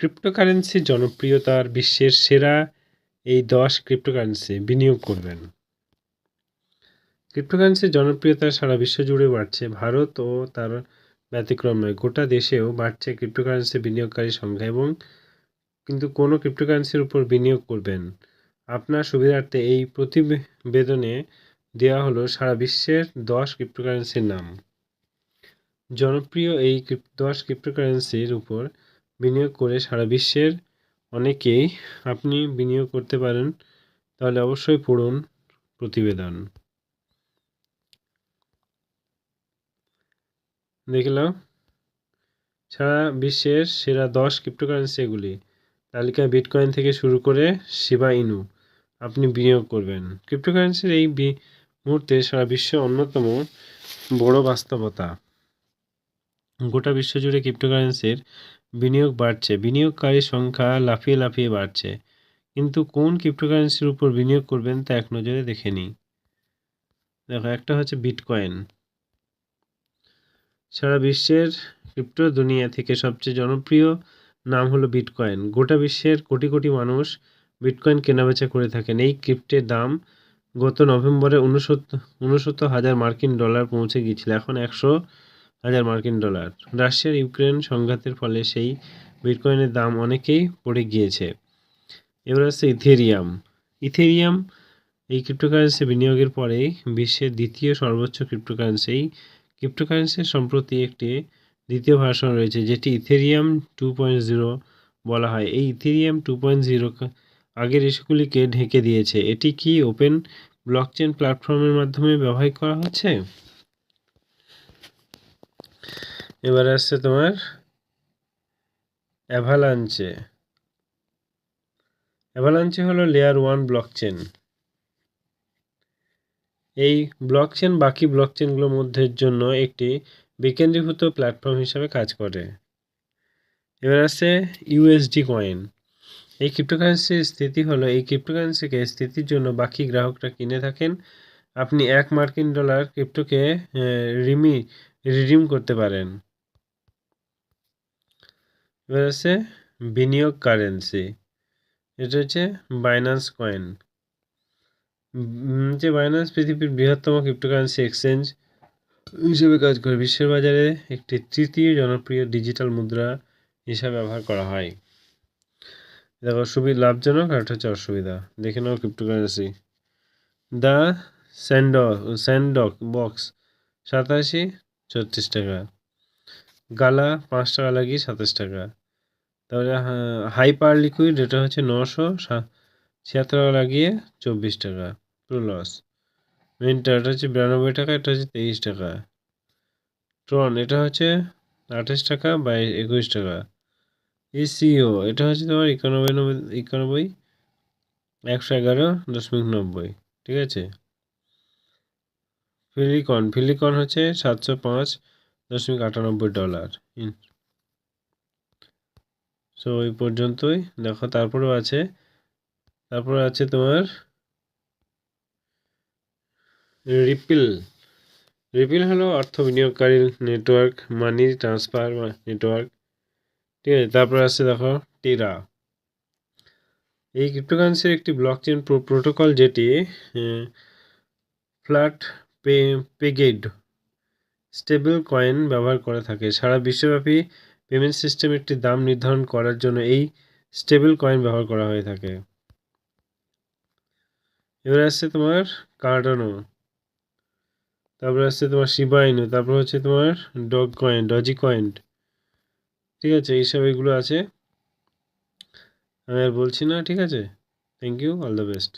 ক্রিপ্টোকারেন্সির জনপ্রিয়তার বিশ্বের সেরা এই দশ ক্রিপ্টোকারেন্সি বিনিয়োগ করবেন। ক্রিপ্টোকারেন্সির জনপ্রিয়তা সারা বিশ্ব জুড়ে বাড়ছে। ভারত ও তার ব্যতিক্রমে গোটা দেশেও বাড়ছে ক্রিপ্টোকারেন্সি বিনিয়োগকারী সংখ্যা এবং কিন্তু কোনো ক্রিপ্টোকারেন্সির উপর বিনিয়োগ করবেন। আপনার সুবিধার্থে এই প্রতিবেদনে দেওয়া হলো সারা বিশ্বের দশ ক্রিপ্টোকারেন্সির নাম। জনপ্রিয় এই দশ ক্রিপ্টোকারেন্সির উপর বিনিয়োগ করে সারা বিশ্বের অনেকেই আপনি বিনিয়োগ করতে পারেন, তাহলে অবশ্যই পড়ুন প্রতিবেদন। দেখলাম, সারা বিশ্বের সেরা দশ ক্রিপ্টোকারেন্সি এগুলি তালিকায় বিটকয়েন থেকে শুরু করে শিবা ইনু আপনি বিনিয়োগ করবেন। ক্রিপ্টোকারেন্সির এই মুহূর্তে সারা বিশ্বে অন্যতম বড় বাস্তবতা। গোটা বিশ্ব জুড়ে ক্রিপ্টোকারেন্সির বিনিয়োগ বাড়ছে। বিনিয়োগকারীর সংখ্যা লাফিয়ে লাফিয়ে বাড়ছে। কিন্তু কোন ক্রিপ্টোকারেন্সির উপর বিনিয়োগ করবেন তা এক নজরে দেখে নিই। দেখো, একটা হচ্ছে বিটকয়েন সারা বিশ্বের ক্রিপ্টো দুনিয়া থেকে সবচেয়ে জনপ্রিয় নাম হলো বিটকয়েন গোটা বিশ্বের কোটি কোটি মানুষ বিটকয়েন কেনাবেচা করে থাকেন। এই ক্রিপ্টের দাম গত নভেম্বরে উনসত্তর হাজার মার্কিন ডলার পৌঁছে গিয়েছিল। এখন একশো হাজার মার্কিন ডলার। রাশিয়ার ইউক্রেন সংঘাতের ফলে সেই বিটকয়েনের দাম অনেকেই পড়ে গিয়েছে। এবার হচ্ছে ইথেরিয়াম। ইথেরিয়াম, এই ক্রিপ্টোকারেন্সি বিনিয়োগের পরে বিশ্বের দ্বিতীয় সর্বোচ্চ ক্রিপ্টোকারেন্সি ক্রিপ্টোকারেন্সির সম্প্রতি একটি দ্বিতীয় ভার্সন রয়েছে, যেটি ইথেরিয়াম টু পয়েন্ট জিরো বলা হয়। এই ইথেরিয়াম টু পয়েন্ট জিরো আগের ইস্যুগুলিকে ঢেকে দিয়েছে। এটি কি ওপেন ব্লকচেন প্ল্যাটফর্মের মাধ্যমে ব্যবহার করা হচ্ছে? এবার আসছে তোমার অ্যাভালাঞ্চে অ্যাভালাঞ্চে হলো লেয়ার ওয়ান ব্লকচেন এই ব্লকচেন বাকি ব্লকচেনগুলোর মধ্যে জন্য একটি বিকেন্দ্রীভূত প্ল্যাটফর্ম হিসাবে কাজ করে। এবার আছে ইউএসডি কয়েন এই ক্রিপ্টোকারেন্সির স্থিতি হলো, এই ক্রিপ্টোকারেন্সিকে স্থিতির জন্য বাকি গ্রাহকরা কিনে থাকেন। আপনি এক মার্কিন ডলার ক্রিপ্টোকে রিমি রিডিম করতে পারেন। এবার আছে বিনিয়োগ কারেন্সি এটা হচ্ছে বাইন্যান্স কয়েন যে বাইন্যান্স পৃথিবীর বৃহত্তম ক্রিপ্টোকারেন্সি এক্সচেঞ্জ হিসেবে কাজ করে, বিশ্বের বাজারে একটি তৃতীয় জনপ্রিয় ডিজিটাল মুদ্রা হিসাবে ব্যবহার করা হয়। দেখো, সুবিধা লাভজনক আর হচ্ছে অসুবিধা। দেখে নাও ক্রিপ্টোকারেন্সি দ্য স্যান্ডক স্যান্ডক বক্স সাতাশি ছত্রিশ টাকা। গালা পাঁচ টাকা লাগিয়ে সাতাশ টাকা। তারপরে হাইপার লিকুইড এটা হচ্ছে নশো ছিয়াত্তর টাকা লাগিয়ে চব্বিশ টাকা, পুরো লস মেনটা এটা হচ্ছে বিরানব্বই টাকা, এটা হচ্ছে তেইশ টাকা। ট্রন এটা হচ্ছে আঠাশ টাকা বা একুশ টাকা। এসিও এটা হচ্ছে তোমার একানব্বই, নব্বই, একানব্বই, একশো এগারো দশমিক নব্বই, ঠিক আছে? ফিলিকন ফিলিকন হচ্ছে সাতশো পাঁচ দশমিক আটানব্বই ডলার। সো ওই পর্যন্তই। দেখো, তারপরেও আছে। তারপর আছে তোমার রিপিল রিপিল হলো অর্থ বিনিয়োগকারী নেটওয়ার্ক মানি ট্রান্সফার নেটওয়ার্ক ঠিক আছে, তারপর আছে দেখো টেরা এই ক্রিপ্টোকারেন্সির একটি ব্লক ব্লকচেন প্রোটোকল যেটি flat pay pegged stable coin ব্যবহার করে থাকে। সারা বিশ্বব্যাপী পেমেন্ট সিস্টেম একটি দাম নির্ধারণ করার জন্য এই স্টেবল কয়েন ব্যবহার করা হয়ে থাকে। এবার আসছে তোমার কার্ডানো। তারপরে আসছে তোমার শিবাইনু তারপর হচ্ছে তোমার ডগ কয়েন, ডজি কয়েন। ঠিক আছে, এইসব এগুলো আছে। আমি আর বলছি না, ঠিক আছে? Thank you all the best